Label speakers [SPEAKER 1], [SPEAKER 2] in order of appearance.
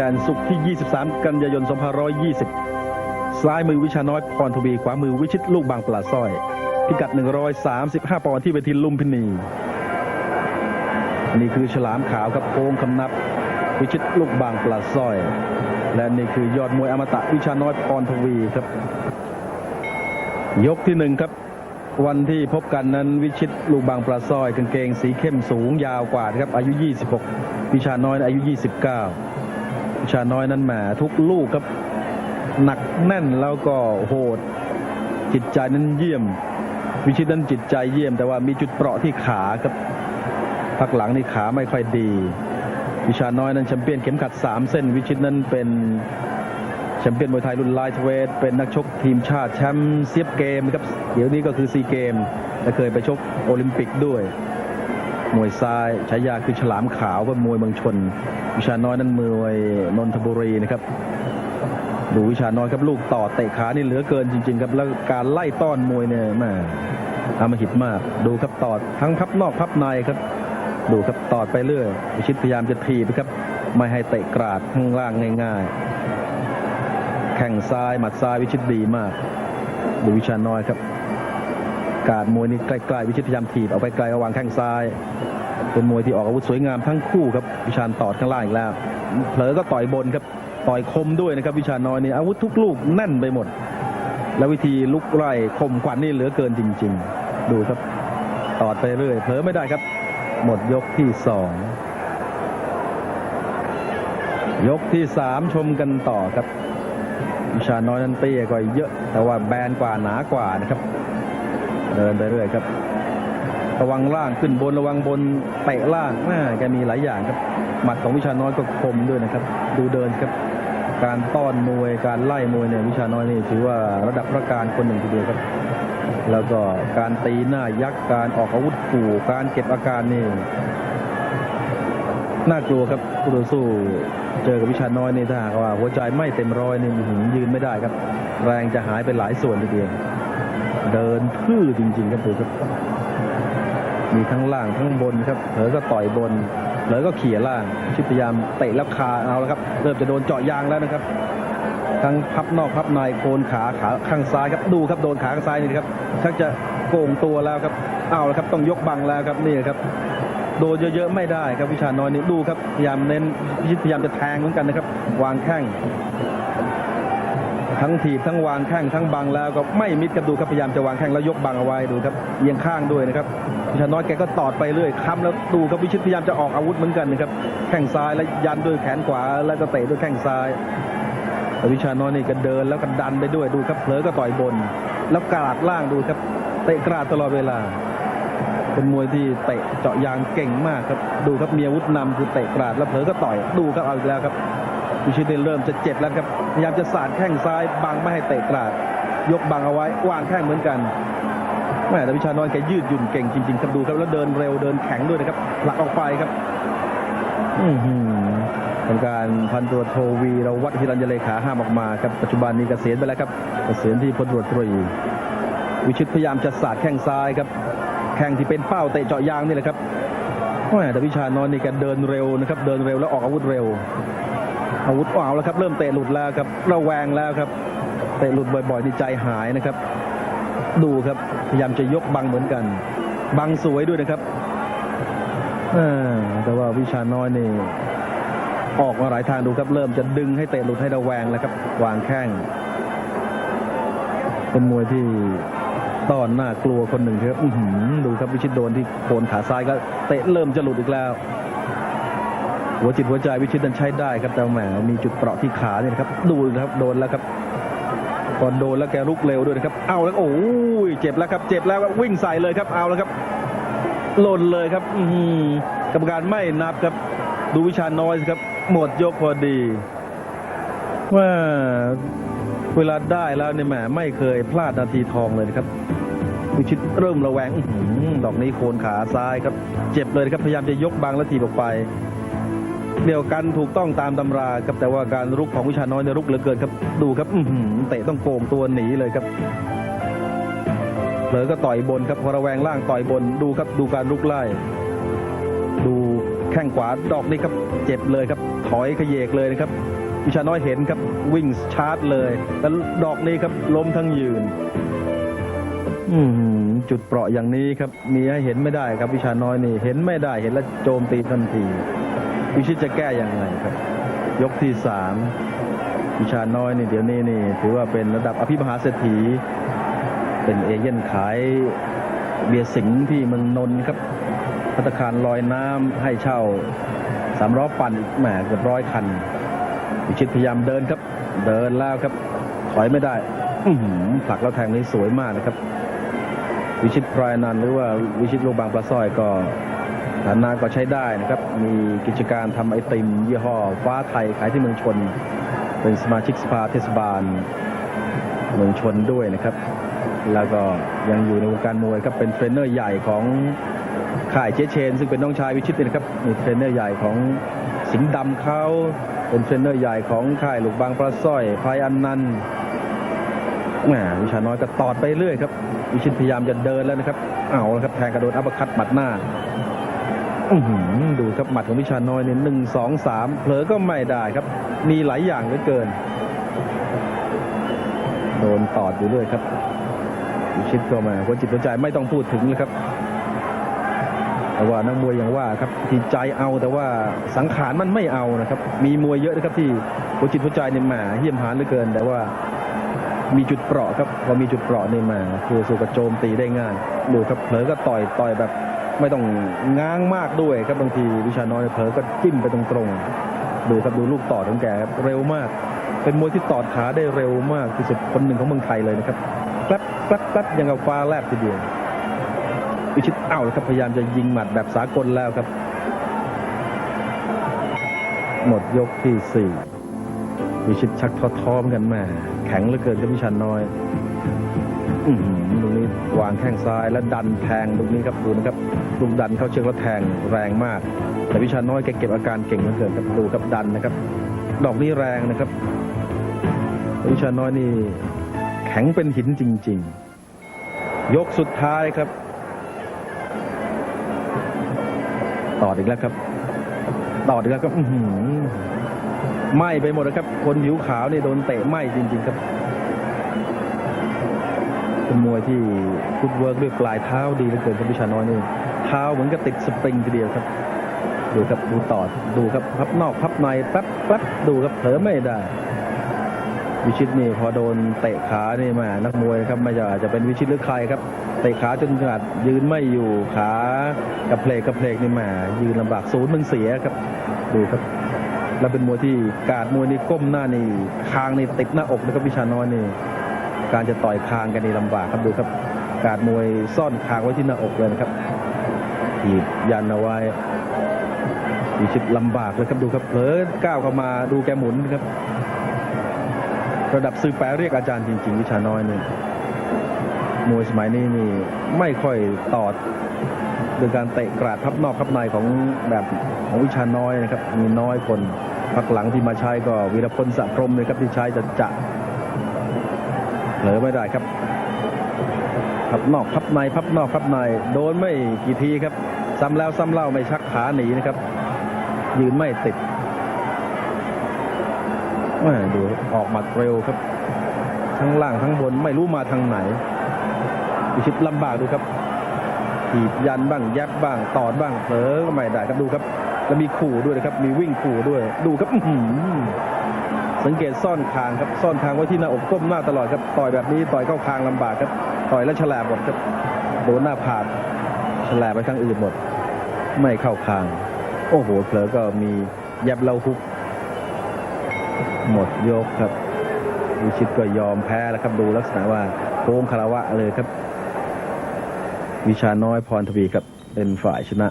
[SPEAKER 1] แดนศุกร์ที่ 23 กันยายน 2520 ซ้ายมือวิชาน้อยพรทวี ขวามือวิชิตลูกบางปลาสร้อย พิกัด 135 ปอนด์ที่เวทีลุมพินี นี่คือฉลามขาวครับโค้งคำนับ วิชิตลูกบางปลาสร้อย และนี่คือยอดมวยอมตะวิชาน้อยพรทวีครับ ยกที่หนึ่งครับ วันที่พบกันนั้นวิชิตลูกบางปลาสร้อยกางเกงสีเข้มสูงยาวกว่าครับอายุ 26 วิชาน้อยอายุ 29วิ ชาน้อยนั้นแหมทุกลูกครับ หนักแน่นแล้วก็โหด จิตใจนั้นเยี่ยม วิชิตนั้นจิตใจเยี่ยม แต่ว่ามีจุดเปราะที่ขาครับพักหลังนี่ขาไม่ค่อยดี วิชาน้อยนั้นแชมเปี้ยนเข็มขัด 3 เส้น วิชิตนั้นเป็นแชมเปี้ยนมวยไทยรุ่นไลท์เวทเป็นนักชกทีมชาติแชมป์เซียบเกมครับเดี๋ยวนี้ก็คือซีเกมและเคยไปชกโอลิมปิกด้วย มวยซ้ายฉายาคือฉลามขาวเป็นมวยเมืองชน วิชาน้อยนั้นมวยนนทบุรีนะครับ ดูวิชาน้อยครับลูกต่อเตะขานี่เหลือเกินจริง ๆ ครับแล้วการไล่ต้อนมวยเนี่ยแม่อามาหิตมากดูครับตอดทั้งพับนอกพับในครับ ดูครับตอดไปเรื่อยวิชิตพยายามจะถีบครับ ไม่ให้เตะกราดข้างล่างง่าย ๆ แข่งซ้ายหมัดซ้ายวิชิตดีมาก ดูวิชาน้อยครับ การมวยนี่ใกล้ๆวิชิตพยายามถีบเอาไปไกลระหว่างแข้งซ้าย เป็นมวยที่ออกอาวุธสวยงามทั้งคู่ครับวิชาญตอดข้างล่างอีกแล้วเผลอก็ต่อยบนครับต่อยคมด้วยนะครับ วิชาน้อยนี่อาวุธทุกลูกแน่นไปหมด แล้ววิธีลุกไล่คมขวัญนี่เหลือเกินจริง ๆ ดูครับตอดไปเรื่อยเผลอไม่ได้ครับ หมดยกที่สองยกที่สามชมกันต่อครับวิชาน้อยนั้นเตี้ยกว่าเยอะ แต่ว่าแบนกว่าหนากว่านะครับ เดินไปเรื่อยครับ ระวังล่างขึ้นบนระวังบนเตะล่างแม่แกมีหลายอย่างครับหมัดของวิชาน้อยก็คมด้วยนะครับ ดูเดินครับ การต้อนมวยการไล่มวยเนี่ยวิชาน้อยนี่ถือว่าระดับประการคนหนึ่งทีเดียวครับ แล้วก็การตีหน้ายักษ์การออกอาวุธขู่การเก็บอาการนี่น่ากลัวครับผู้ต่อสู้เจอกับวิชาน้อยนี่ถ้าหากว่าหัวใจไม่เต็มร้อยนี่ยืนไม่ได้ครับ แรงจะหายไปหลายส่วนทีเดียว เดินทื่อจริง ๆ ครับดูครับมีทั้งล่างทั้งบนครับเผลอก็ต่อยบนเผลอก็เขี่ยล่างชิดพยายามเตะแล้วคาเอาแล้วครับ เริ่มจะโดนเจาะยางแล้วนะครับ ทั้งพับนอกพับในโคนขาขาข้างซ้ายครับดูครับโดนขาข้างซ้ายนี่ครับชักจะโก่งตัวแล้วครับเอาแล้วครับต้องยกบังแล้วครับนี่ครับโดนเยอะๆไม่ได้ครับวิชาน้อยนี่ดูครับพยายามเน้นชิตพยายามจะแทงเหมือนกันนะครับ วางแข้ง ทั้งถีบทั้งวางแข้งทั้งบังแล้วก็ไม่มิดครับดูครับพยายามจะวางแข้งแล้วยกบังเอาไว้ดูครับเอียงข้างด้วยนะครับวิชาน้อยแกก็ตอดไปเรื่อยค้ำแล้วดูครับวิชิตพยายามจะออกอาวุธเหมือนกันนะครับแข้งซ้ายแล้วยันด้วยแขนขวาแล้วก็เตะด้วยแข้งซ้ายแต่วิชาน้อยนี่ก็เดินแล้วก็ดันไปด้วยดูครับเผลอก็ต่อยบน แล้วกราดล่างดูครับเตะกราดตลอดเวลา เป็นมวยที่เตะเจาะยางเก่งมากครับดูครับมีอาวุธนำคือเตะกราดแล้วเผลอก็ต่อยดูครับเอาอีกแล้วครับ วิชิตเริ่มจะเจ็บแล้วครับพยายามจะสาดแข้งซ้ายบังไม่ให้เตะกราด ยกบังเอาไว้วางแข้งเหมือนกันแม่แต่วิชาน้อยแกยืดหยุ่นเก่งจริงๆครับดูครับแล้วเดินเร็วเดินแข็งด้วยนะครับผลักออกไปครับอือหือเป็นการพันตรวจโทวีเราวัดฮิรัญเลขาห้ามออกมาครับปัจจุบันนี้เกษียณไปแล้วครับเกษียณที่พลตรวจตรีวิชิตพยายามจะสาดแข้งซ้ายครับแข้งที่เป็นเป้าเตะเจาะยางนี่แหละครับแม่แต่วิชานอนนี่แกเดินเร็วนะครับ เดินเร็วแล้วออกอาวุธเร็ว อาวุธเอาแล้วครับ เริ่มเตะหลุดแล้วครับระแวงแล้วครับ เตะหลุดบ่อยๆในใจหายนะครับ ดูครับพยายามจะยกบังเหมือนกัน บังสวยด้วยนะครับอแต่ว่าวิชาน้อยนี่ออกมาหลายทางดูครับ เริ่มจะดึงให้เตะหลุดให้ระแวงแล้วครับ วางแข้งเป็นมวยที่ต้อนหน้ากลัวคนหนึ่งครับอื้อหือดูครับวิชิตโดนที่โคนขาซ้ายก็เตะเริ่มจะหลุดอีกแล้ว หัวจิตหัวใจวิชิตนั้นใช้ได้ครับแต่แหมมีจุดเปราะที่ขาเนี่ยครับ ดูนะครับโดนแล้วครับก่อนโดนแล้วแกลุกเร็วด้วยนะครับ เอาแล้วโอ้ยเจ็บแล้วครับ เจ็บแล้ววิ่งใส่เลยครับ เอาแล้วครับหล่นเลยครับ อืกรรมการไม่นับครับ ดูวิชาน้อยสิครับ หมดยกพอดี ว่าเวลาได้แล้วเนี่ยแหมไม่เคยพลาดนาทีทองเลยนะครับ วิชิตเริ่มระแวงอดอกนี้โคนขาซ้ายครับ เจ็บเลยครับ พยายามจะยกบังแล้วถีออกไป เดียวกันถูกต้องตามตำราครับแต่ว่าการรุกของวิชาน้อยเนี่ยรุกเหลือเกินครับ ดูครับอื้อหือเตะต้องโกงตัวหนีเลยครับเผลอก็ต่อยบนครับพอระแวงล่างต่อยบนดูครับดูการรุกไล่ ดูแข้งขวาดอกนี้ครับเจ็บเลยครับ ถอยขยเยกเลยนะครับ วิชาน้อยเห็นครับวิ่งชาร์จเลยแต่ดอกนี้ครับล้มทั้งยืนอืมจุดเปราะอย่างนี้ครับ มีให้เห็นไม่ได้ครับวิชาน้อยนี่ เห็นไม่ได้เห็นแล้วโจมตีทันที วิชิตจะแก้อย่างไรครับ ยกที่สามวิชาน้อยนี่เดี๋ยวนี้นี่ ถือว่าเป็นระดับอภิมหาเศรษฐี เป็นเอเย่นขายเบียร์สิงที่เมืองนนท์ครับพัตคารลอยน้ำให้เช่าสามล้อปั่นแหมเกือบร้อยคันวิชิตพยายามเดินครับ เดินแล้วครับ ถอยไม่ได้หือผลักแล้วแทงนี้สวยมากนะครับ วิชิตพรายนันหรือว่าวิชิตโลกบางปลาสร้อยก็ ฐานะก็ใช้ได้นะครับ มีกิจการทำไอติม ยี่ห้อ ฟ้าไทยขายที่เมืองชน เป็นสมาชิกสภาเทศบาล เมืองชนด้วยนะครับ แล้วก็ยังอยู่ในวงการมวยครับเป็นเทรนเนอร์ใหญ่ของค่ายเจเชน ซึ่งเป็นน้องชายวิชิตนะครับมีเทรนเนอร์ใหญ่ของสิงห์ดำเขาเป็นเทรนเนอร์ใหญ่ของค่ายลูกบางปลาสร้อยพายอันนันต์แหมวิชาน้อยก็ตอดไปเรื่อยครับวิชิตพยายามจะเดินแล้วนะครับ เอาละครับแทงกระโดดอัปคัตหมัดหน้า ดูครับหมัดของวิชาน้อยเนี่ยหนึ่งสองสามเผลอก็ไม่ได้ครับ มีหลายอย่างเหลือเกิน โดนตอดอยู่ด้วยครับวิชิตก็มาหัวจิตหัวใจไม่ต้องพูดถึงเลยครับแต่ว่านักมวยอย่างว่าครับที่ใจเอาแต่ว่าสังขารมันไม่เอานะครับ มีมวยเยอะนะครับที่หัวจิตหัวใจเนี่ยหมาเยี่ยมหานเหลือเกิน แต่ว่ามีจุดเปราะครับพอมีจุดเปราะเนี่แหมาคือสู่กโจมตีได้ง่ายดูครับเผลอก็ต่อยต่อยแบบ ไม่ต้องง้างมากด้วยครับบางทีวิชาน้อยเผลอก็จิ้มไปตรงๆดูครับดูลูกต่อของแกเร็วมาก เป็นมวยที่ตอดขาได้เร็วมากที่สุดคนหนึ่งของเมืองไทยเลยนะครับแป๊บแป๊บแป๊บยังกับฟ้าแลบทีเดียววิชิตเอ้าครับพยายามจะยิงหมัดแบบสากลแล้วครับ หมดยกที่สี่วิชิตชักท้อทอมกันแม่แข็งเหลือเกินครับวิชาน้อย อือหือตรงนี้วางแข้งซ้ายแล้วดันแทงตรงนี้ครับดูนะครับลูกดันเข้าเชือกแล้วแทงแรงมาก แต่วิชาน้อยแกเก็บอาการเก่งเหลือเกินครับดูครับดันนะครับ ดอกนี้แรงนะครับ วิชาน้อยนี่แข็งเป็นหินจริง ๆ ยกสุดท้ายครับ ต่ออีกแล้วครับ ต่ออีกแล้วครับอื้อหือไหมไปหมดแล้วครับ คนผิวขาวนี่โดนเตะไหมจริง ๆ ครับ เป็นมวยที่ฟุตเวิร์กด้วยปลายเท้าดีเหลือเกินครับวิชาน้อยนี่เท้าเหมือนกับติดสปริงทีเดียวครับ ดูครับดูต่อดูครับพับนอกพับในแป๊บแป๊บดูครับเผลอไม่ได้วิชิตนี่พอโดนเตะขานี่มานักมวยครับไม่ว่าจะเป็นวิชิตหรือใครครับเตะขาจนขนาดยืนไม่อยู่ขากับเพลกกับเพลกนี่มายืนลำบากศูนย์มึงเสียครับ ดูครับ แล้วเป็นมวยที่การมวยนี่ก้มหน้านี่คางนี่ติดหน้าอกนะครับวิชาน้อยนี่ การจะต่อยคางกันนี่ลำบากครับดูครับ การมวยซ่อนคางไว้ที่หน้าอกเลยนะครับถีบยันเอาไว้วิชิตลำบากเลยครับดูครับเผลอก้าวเข้ามาดูแกหมุนครับ ระดับซื้อแปรเรียกอาจารย์จริง ๆ วิชาน้อยนี่มวยสมัยนี้นี่ไม่ค่อยตอดโดยการเตะกราดพับนอกพับในของแบบของวิชาน้อยนะครับ มีน้อยคนพักหลังที่มาใช้ก็วีรพลสะพรมเลยครับที่ใช้จะจะ ลอไม่ได้ครับพับนอกพับในพับนอกพับในโดนไม่กี่ทีครับ ซ้ำแล้วซ้ำเล่าไม่ชักขาหนีนะครับ ยืนไม่ติดแม่ดูออกหมัดเร็วครับ ทั้งล่างทั้งบนไม่รู้มาทางไหนวิชิตลำบากดูครับถีบยันบ้างแยบบ้างตอดบ้างเผลอก็ไม่ได้ครับดูครับ แล้วมีขู่ด้วยนะครับ มีวิ่งขู่ด้วย ดูครับอื สังเกตซ่อนคางครับซ่อนคางไว้ที่หน้าอกก้มหน้าตลอดครับต่อยแบบนี้ต่อยเข้าคางลำบากครับต่อยแล้วฉลาบหมดครับโดนหน้าผากฉลาบไปทางอื่นหมด ไม่เข้าคาง โอ้โหเผลอก็มีแยบเล่าฮุก หมดยกครับวิชิตก็ยอมแพ้แล้วครับดูลักษณะว่าโค้งคารวะเลยครับ วิชาน้อยพรทวีครับเป็นฝ่ายชนะ